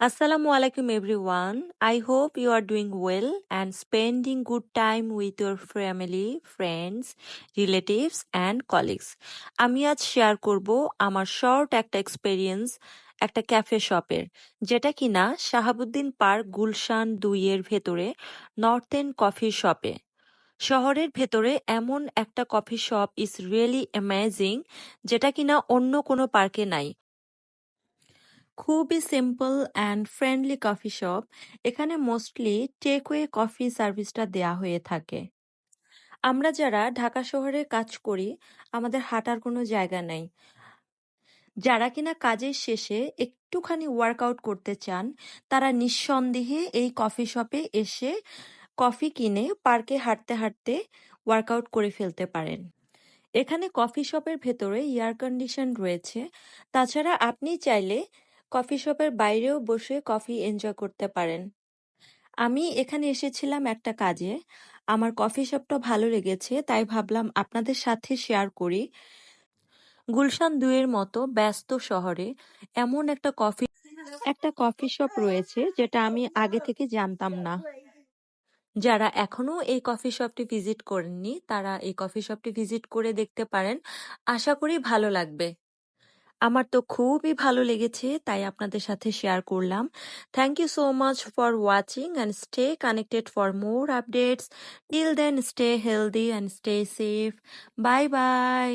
Assalamu alaikum everyone. I hope you are doing well and spending good time with your family, friends, relatives and colleagues. আমি আজ share করব আমার short একটা experience একটা cafe শপের যেটা কিনা শাহাবুদ্দিন পার্ক গুলশান দুইয়ের ভেতরে নর্থ এন্ড কফি শপে শহরের ভেতরে এমন একটা coffee shop is really amazing যেটা কিনা অন্য কোনো পার্কে নাই খুবই simple and friendly coffee shop এখানে মোস্টলি টেকওয়ে কফি সার্ভিসটা দেয়া হয়ে থাকে। আমরা যারা ঢাকা শহরে কাজ করি, আমাদের হাঁটার কোনো জায়গা নেই। যারা কিনা কাজের শেষে একটুখানি ওয়ার্কআউট করতে চান, তারা নিঃসন্দেহে এই কফি শপে এসে কফি কিনে পার্কে হাঁটতে হাঁটতে ওয়ার্কআউট করে ফেলতে পারেন। এখানে কফি শপের ভেতরে এয়ার কন্ডিশন রয়েছে। তাছাড়া আপনি চাইলে কফি শপের বাইরেও বসে কফি এনজয় করতে পারেন। আমি এখানে এসেছিলাম একটা কাজে। আমার কফি শপটা ভালো লেগেছে, তাই ভাবলাম আপনাদের সাথে শেয়ার করি। গুলশান দুইয়ের মতো ব্যস্ত শহরে এমন একটা কফি একটা কফি শপ রয়েছে যেটা আমি আগে থেকে জানতাম না। যারা এখনও এই কফি শপটি ভিজিট করেননি, তারা এই কফি শপটি ভিজিট করে দেখতে পারেন। আশা করি ভালো লাগবে। আমার তো খুবই ভালো লেগেছে, তাই আপনাদের সাথে শেয়ার করলাম। Thank you so much for watching and stay connected for more updates till then stay healthy and stay safe bye bye